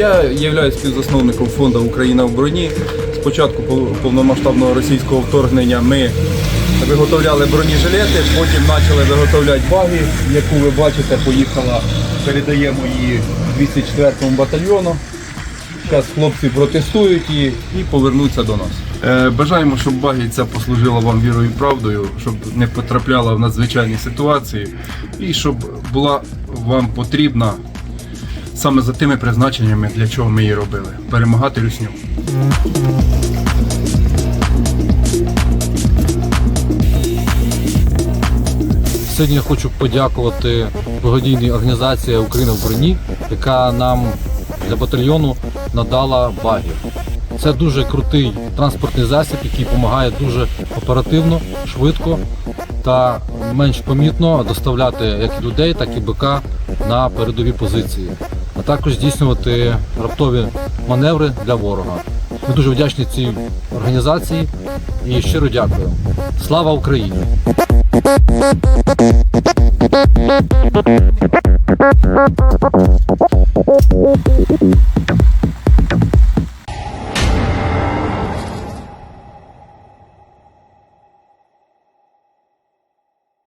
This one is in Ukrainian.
Я є співзасновником фонду Україна в броні. Спочатку повномасштабного російського вторгнення ми виготовляли бронежилети, потім почали виготовляти баги, яку ви бачите, поїхала, передаємо її 204 батальйону. Зараз хлопці протестують її і повернуться до нас. Е, бажаємо, щоб баги ця послужила вам вірою і правдою, щоб не потрапляла в надзвичайні ситуації і щоб була вам потрібна саме за тими призначеннями, для чого ми її робили. Перемагати русню. Сьогодні я хочу подякувати благодійній організації Україна в броні, яка нам для батальйону надала баги. Це дуже крутий транспортний засіб, який допомагає дуже оперативно, швидко та менш помітно доставляти як людей, так і БК на передові позиції, а також здійснювати раптові маневри для ворога. Ми дуже вдячні цій організації і щиро дякую. Слава Україні!